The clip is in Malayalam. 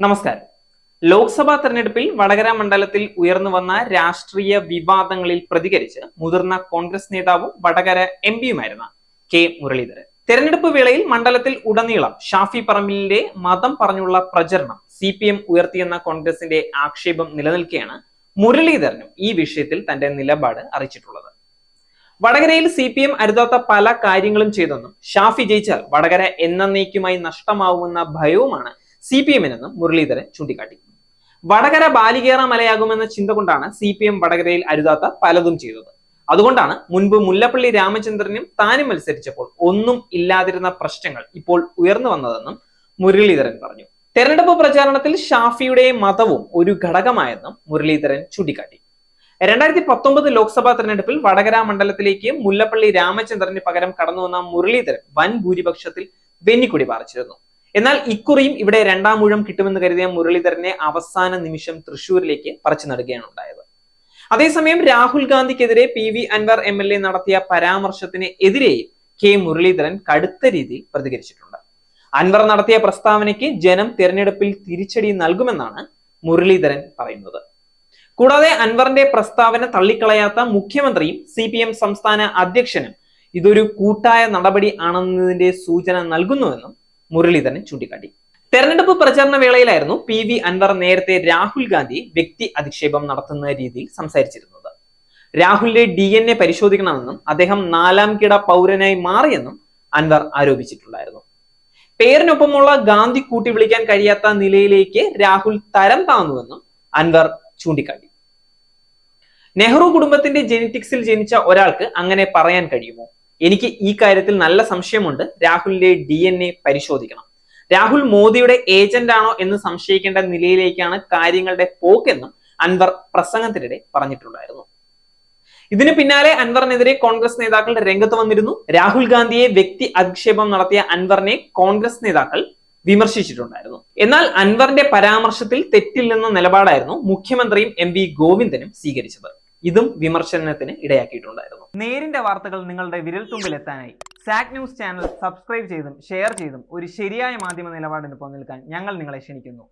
നമസ്കാരം. ലോക്സഭാ തെരഞ്ഞെടുപ്പിൽ വടകര മണ്ഡലത്തിൽ ഉയർന്നു വന്ന രാഷ്ട്രീയ വിവാദങ്ങളിൽ പ്രതികരിച്ച് മുതിർന്ന കോൺഗ്രസ് നേതാവും വടകര എം പിയുമായിരുന്ന കെ മുരളീധരൻ. തെരഞ്ഞെടുപ്പ് വേളയിൽ മണ്ഡലത്തിൽ ഉടനീളം ഷാഫി പറമ്പിലിന്റെ മതം പറഞ്ഞുള്ള പ്രചരണം സി പി എം ഉയർത്തിയെന്ന കോൺഗ്രസിന്റെ ആക്ഷേപം നിലനിൽക്കെയാണ് മുരളീധരനും ഈ വിഷയത്തിൽ തന്റെ നിലപാട് അറിയിച്ചിട്ടുള്ളത്. വടകരയിൽ സി പി എം അരുതാത്ത പല കാര്യങ്ങളും ചെയ്തെന്നും ഷാഫി ജയിച്ചാൽ വടകര എന്നേക്കുമായി നഷ്ടമാവുമെന്ന ഭയവുമാണ് സി പി എമ്മിനെന്നും മുരളീധരൻ ചൂണ്ടിക്കാട്ടി. വടകര ബാലികേറ മലയാകുമെന്ന ചിന്ത കൊണ്ടാണ് സി പി എം വടകരയിൽ അരുതാത്ത പലതും ചെയ്തത്. അതുകൊണ്ടാണ് മുൻപ് മുല്ലപ്പള്ളി രാമചന്ദ്രനും താനും മത്സരിച്ചപ്പോൾ ഒന്നും ഇല്ലാതിരുന്ന പ്രശ്നങ്ങൾ ഇപ്പോൾ ഉയർന്നു വന്നതെന്നും മുരളീധരൻ പറഞ്ഞു. തെരഞ്ഞെടുപ്പ് പ്രചാരണത്തിൽ ഷാഫിയുടെ മതവും ഒരു ഘടകമായെന്നും മുരളീധരൻ ചൂണ്ടിക്കാട്ടി. രണ്ടായിരത്തി പത്തൊമ്പത് ലോക്സഭാ തെരഞ്ഞെടുപ്പിൽ വടകര മണ്ഡലത്തിലേക്ക് മുല്ലപ്പള്ളി രാമചന്ദ്രന് പകരം കടന്നുവന്ന മുരളീധരൻ വൻ ഭൂരിപക്ഷത്തിൽ വെന്നിക്കുടി പാറിച്ചിരുന്നു. എന്നാൽ ഇക്കുറിയും ഇവിടെ രണ്ടാം ഊഴം കിട്ടുമെന്ന് കരുതിയ മുരളീധരനെ അവസാന നിമിഷം തൃശൂരിലേക്ക് പറിച്ചു നടുകയാണ് ഉണ്ടായത്. അതേസമയം Rahul ഗാന്ധിക്കെതിരെ P V Anvar M L A നടത്തിയ പരാമർശത്തിന് എതിരെയും കെ മുരളീധരൻ കടുത്ത രീതിയിൽ പ്രതികരിച്ചിട്ടുണ്ട്. അൻവർ നടത്തിയ പ്രസ്താവനയ്ക്ക് ജനം തിരഞ്ഞെടുപ്പിൽ തിരിച്ചടി നൽകുമെന്നാണ് മുരളീധരൻ പറയുന്നത്. കൂടാതെ അൻവറിന്റെ പ്രസ്താവന തള്ളിക്കളയാത്ത മുഖ്യമന്ത്രിയും സി സംസ്ഥാന അധ്യക്ഷനും ഇതൊരു കൂട്ടായ നടപടി ആണെന്നതിന്റെ സൂചന നൽകുന്നുവെന്നും മുരളീധരൻ ചൂണ്ടിക്കാട്ടി. തെരഞ്ഞെടുപ്പ് പ്രചാരണ വേളയിലായിരുന്നു പി വി അൻവർ നേരത്തെ രാഹുൽ ഗാന്ധി വ്യക്തി അധിക്ഷേപം നടത്തുന്ന രീതിയിൽ സംസാരിച്ചിരുന്നത്. രാഹുലിന്റെ ഡി എൻ എ പരിശോധിക്കണമെന്നും അദ്ദേഹം നാലാം കിട പൗരനായി മാറിയെന്നും അൻവർ ആരോപിച്ചിട്ടുണ്ടായിരുന്നു. പേരിനൊപ്പമുള്ള ഗാന്ധി കൂട്ടി വിളിക്കാൻ കഴിയാത്ത നിലയിലേക്ക് രാഹുൽ തരം താന്നുവെന്നും അൻവർ ചൂണ്ടിക്കാട്ടി. നെഹ്റു കുടുംബത്തിന്റെ ജെനറ്റിക്സിൽ ജനിച്ച ഒരാൾക്ക് അങ്ങനെ പറയാൻ കഴിയുമോ? എനിക്ക് ഈ കാര്യത്തിൽ നല്ല സംശയമുണ്ട്. രാഹുലിന്റെ ഡി എൻ എ പരിശോധിക്കണം. രാഹുൽ മോദിയുടെ ഏജന്റ് ആണോ എന്ന് സംശയിക്കേണ്ട നിലയിലേക്കാണ് കാര്യങ്ങളുടെ പോക്കെന്നും അൻവർ പ്രസംഗത്തിനിടെ പറഞ്ഞിട്ടുണ്ടായിരുന്നു. ഇതിന് പിന്നാലെ അൻവറിനെതിരെ കോൺഗ്രസ് നേതാക്കൾ രംഗത്ത് വന്നിരുന്നു. രാഹുൽ ഗാന്ധിയെ വ്യക്തി അധിക്ഷേപം നടത്തിയ അൻവറിനെ കോൺഗ്രസ് നേതാക്കൾ വിമർശിച്ചിട്ടുണ്ടായിരുന്നു. എന്നാൽ അൻവറിന്റെ പരാമർശത്തിൽ തെറ്റില്ലെന്ന നിലപാടായിരുന്നു മുഖ്യമന്ത്രിയും എം വി ഗോവിന്ദനും സ്വീകരിച്ചത്. ഇതും വിമർശനത്തിന് ഇടയാക്കിയിട്ടുണ്ടായിരുന്നു. നേരിന്റെ വാർത്തകൾ നിങ്ങളുടെ വിരൽത്തുമ്പിൽ എത്താനായി സാക് ന്യൂസ് ചാനൽ സബ്സ്ക്രൈബ് ചെയ്തും ഷെയർ ചെയ്തും ഒരു ശരിയായ മാധ്യമ നിലപാടിന് പോകാൻ ഞങ്ങൾ നിങ്ങളെ ക്ഷണിക്കുന്നു.